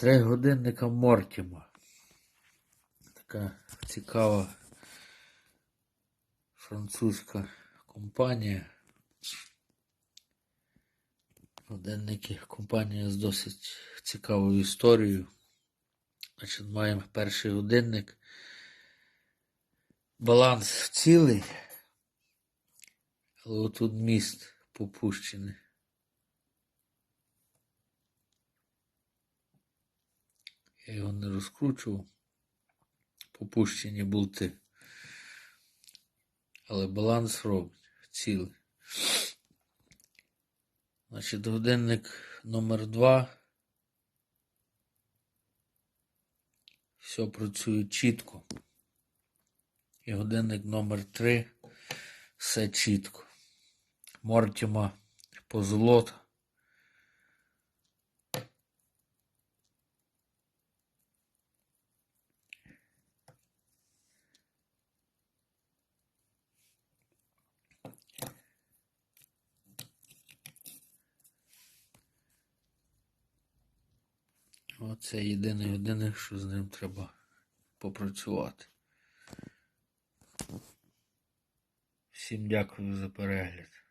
Три годинника Мортіма. Така цікава французька компанія. Годинники компанія з досить цікавою історією. Значить, маємо перший годинник. Баланс цілий, але отут міст попущений. Я його не розкручував. Попущені болти. Але баланс робить цілий. Значить, годинник номер 2 Все працює чітко. І годинник номер 3 все чітко. Мортіма позолота. Оце єдине єдине, що з ним треба попрацювати. Всім дякую за перегляд.